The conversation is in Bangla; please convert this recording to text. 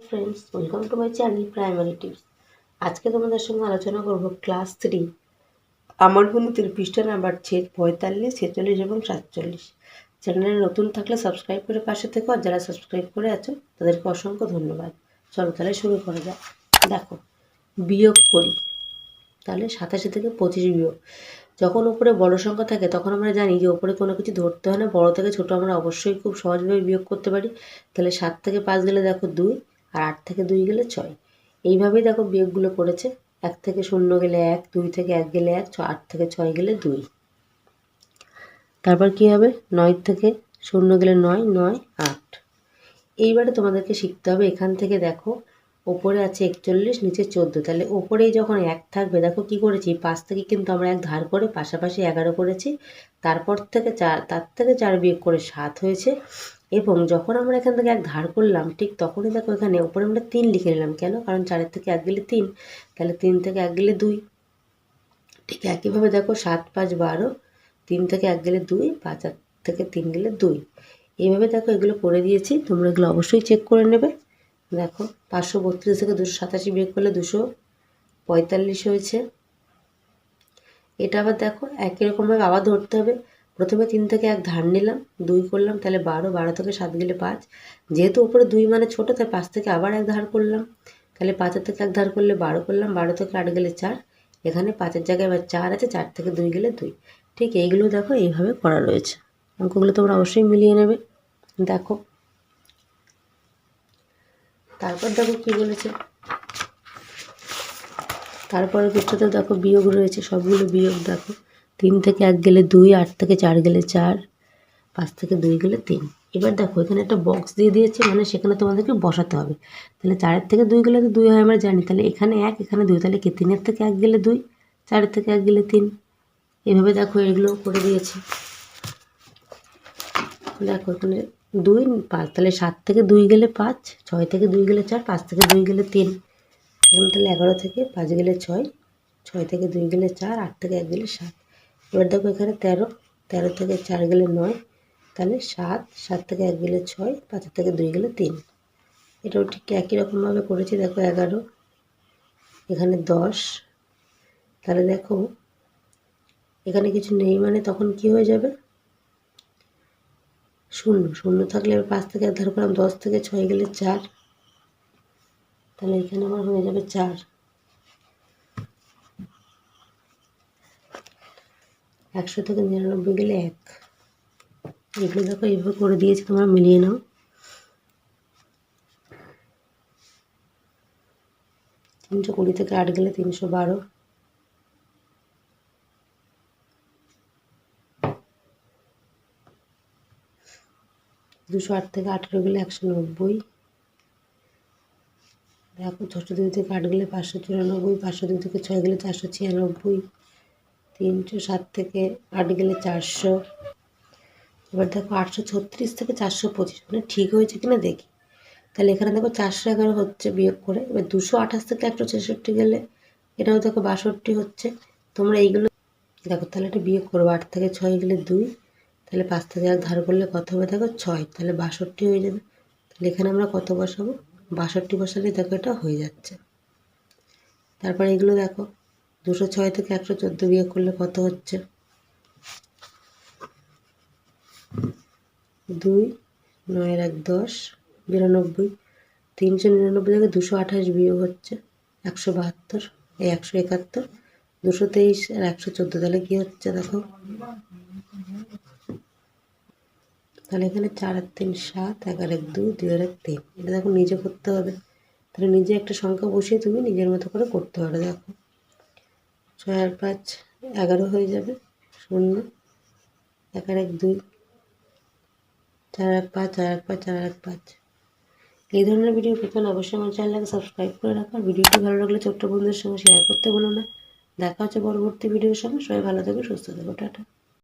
Friends welcome to my channel primary tips আজকে তোমাদের সঙ্গে আলোচনা করব ক্লাস থ্রি আমার বন্ধুদের পৃষ্ঠা নাম্বার ছে পঁয়তাল্লিশ, ছেচল্লিশ এবং সাতচল্লিশ। চ্যানেলে নতুন থাকলে সাবস্ক্রাইব করে পাশে থেকো, আর যারা সাবস্ক্রাইব করে আছো, তাদেরকে অসংখ্য ধন্যবাদ। চলো তাহলে শুরু করা যাক। দেখো, বিয়োগ করি। তাহলে সাতাশি থেকে পঁচিশ বিয়োগ। যখন উপরে বড় সংখ্যা থাকে, তখন আমরা জানি যে উপরে কোনো কিছু ধরতে হয় না, বড় থেকে ছোট আমরা অবশ্যই খুব সহজভাবে বিয়োগ করতে পারি। তাহলে সাত থেকে পাঁচ গেলে দেখো দুই আর আট থেকে দুই গেলে ছয়। এইভাবেই দেখো বিয়োগগুলো করেছে। এক থেকে শূন্য গেলে এক, দুই থেকে এক গেলে এক আট থেকে ছয় গেলে দুই। তারপর কি হবে? নয় থেকে শূন্য গেলে নয় নয়, আট। এইবারে তোমাদেরকে শিখতে হবে। এখান থেকে দেখো ওপরে আছে একচল্লিশ, নিচে চোদ্দ। তাহলে ওপরেই যখন এক থাকবে, দেখো কি করেছি, পাঁচ থেকে কিন্তু আমরা এক ধার করে পাশাপাশি এগারো করেছি, তারপর থেকে চার, তার থেকে চার বিয়োগ করে সাত হয়েছে। এবং যখন আমরা এখান থেকে এক ধার করলাম, ঠিক তখনই দেখো এখানে ওপরে আমরা তিন লিখে নিলাম। কেন? কারণ চারের থেকে এক গেলে তিন, তাহলে তিন থেকে এক গেলে দুই। ঠিক একইভাবে দেখো সাত, পাঁচ, বারো, তিন থেকে এক গেলে দুই, পাঁচ থেকে তিন গেলে দুই। এইভাবে দেখো এগুলো করে দিয়েছি, তোমরা এগুলো অবশ্যই চেক করে নেবে। দেখো, পাঁচশো বত্রিশ থেকে দুশো সাতাশি বিয়োগ করলে দুশো পঁয়তাল্লিশ হয়েছে। এটা আবার দেখো, একই রকমভাবে আবার ধরতে হবে। প্রথমে তিন থেকে এক ধার নিলাম, দুই করলাম, তাহলে বারো বারো থেকে সাত গেলে পাঁচ। যেহেতু উপরে দুই মানে ছোটো, তাই পাঁচ থেকে আবার এক ধার করলাম। তাহলে পাঁচের থেকে এক ধার করলে বারো করলাম, বারো থেকে আট গেলে চার। এখানে পাঁচের জায়গায় এবার চার আছে, চার থেকে দুই গেলে দুই। ঠিক এইগুলো দেখো, এইভাবে করা রয়েছে। অঙ্কগুলো তোমরা অবশ্যই মিলিয়ে নেবে। দেখো তারপর দেখো কি বলেছে? তারপরে পৃষ্ঠাতে দেখো বিয়োগ রয়েছে, সবগুলো বিয়োগ দেখো। তিন থেকে এক গেলে দুই, আট থেকে চার গেলে চার, পাঁচ থেকে দুই গেলে তিন। এবার দেখো, এখানে একটা বক্স দিয়ে দিয়েছে মানে সেখানে তোমাদেরকে বসাতে হবে। তাহলে চারের থেকে দুই গেলে তো দুই হয়, আমরা জানি। তাহলে এখানে এক, এখানে দুই, তাহলে কি তিনের থেকে এক গেলে দুই, চারের থেকে এক গেলে তিন? এভাবে দেখো এগুলো করে দিয়েছি। দেখো এখানে দুই, পাঁচ, তাহলে সাত থেকে দুই গেলে পাঁচ, ছয় থেকে দুই গেলে চার, পাঁচ থেকে দুই গেলে তিন। এখানে তাহলে এগারো থেকে পাঁচ গেলে ছয় ছয় থেকে দুই গেলে চার, আট থেকে এক গেলে সাত। এবার দেখো এখানে তেরো তেরো থেকে চার গেলে নয়, তাহলে সাত সাত থেকে এক গেলে ছয়, পাঁচ থেকে দুই গেলে তিন। এটাও ঠিক একই রকমভাবে করেছি, দেখো এগারো, এখানে দশ। তাহলে দেখো, এখানে কিছু নেই মানে তখন কি হয়ে যাবে? শূন্য শূন্য থাকলে এবার পাঁচ থেকে ধার করলাম দশ থেকে ছয় গেলে চার। তাহলে এখানে আমার হয়ে যাবে চার। একশো থেকে নিরানব্বই গেলে এক। এগুলো দেখো এইভাবে করে দিয়েছি, তোমরা মিলিয়ে নাও। তিনশো কুড়ি থেকে আট গেলে তিনশো বারো। দুশো আট থেকে আঠেরো গেলে একশো নব্বই। দেখো ছশো দুই থেকে আট গেলে পাঁচশো চুরানব্বই, পাঁচশো দুই থেকে ছয় গেলে চারশো ছিয়ানব্বই, তিনশো সাত থেকে আট গেলে চারশো। এবার দেখো আটশো ছত্রিশ থেকে চারশো পঁচিশ মানে ঠিক হয়েছে কিনা দেখি। তাহলে এখানে দেখো চারশো এগারো হচ্ছে বিয়োগ করে, এবার দুশো আঠাশ থেকে একশো ছেষট্টি গেলে এটাও দেখো বাষট্টি হচ্ছে। তোমরা এইগুলো দেখো, তাহলে এটা বিয়োগ করব আট থেকে ছয় গেলে দুই তাহলে পাঁচ থেকে এক ধার করলে কত হবে? দেখো ছয়, তাহলে বাষট্টি হয়ে যাবে। তাহলে এখানে আমরা কত বসাবো? বাষট্টি বসালে দেখো এটা হয়ে যাচ্ছে। তারপরে এগুলো দেখো, দুশো ছয় থেকে একশো চোদ্দ বিয়োগ করলে কত হচ্ছে? দুই নয়ের এক দশ, বিরানব্বই। তিনশো নিরানব্বই থেকে দুশো আঠাশ বিয়োগ হচ্ছে একশো বাহাত্তর, এই একশো একাত্তর। দুশো তেইশ আর একশো চোদ্দ, তাহলে কী হচ্ছে দেখো? তাহলে এখানে চার আর তিন, সাত, এগারো, এক, দুই দুই, আর এক, তিন। এটা দেখো নিজে করতে হবে। তাহলে নিজে একটা সংখ্যা বসিয়ে তুমি নিজের মতো করে করতে পারো, দেখো। ছয় আর পাঁচ, এগারো হয়ে যাবে, শূন্য। এক আর এক, দুই। চার এক পাঁচ, চার এক পাঁচ, চার এক পাঁচ। এই ধরনের ভিডিও পেতে অবশ্যই আমার চ্যানেলটাকে সাবস্ক্রাইব করে রাখো। আর ভিডিওটি ভালো লাগলে ছোট্ট বন্ধুদের সঙ্গে শেয়ার করতে বলো না। দেখা হচ্ছে পরবর্তী ভিডিওর সঙ্গে। সবাই ভালো থাকবে সুস্থ থাকো। টাটা।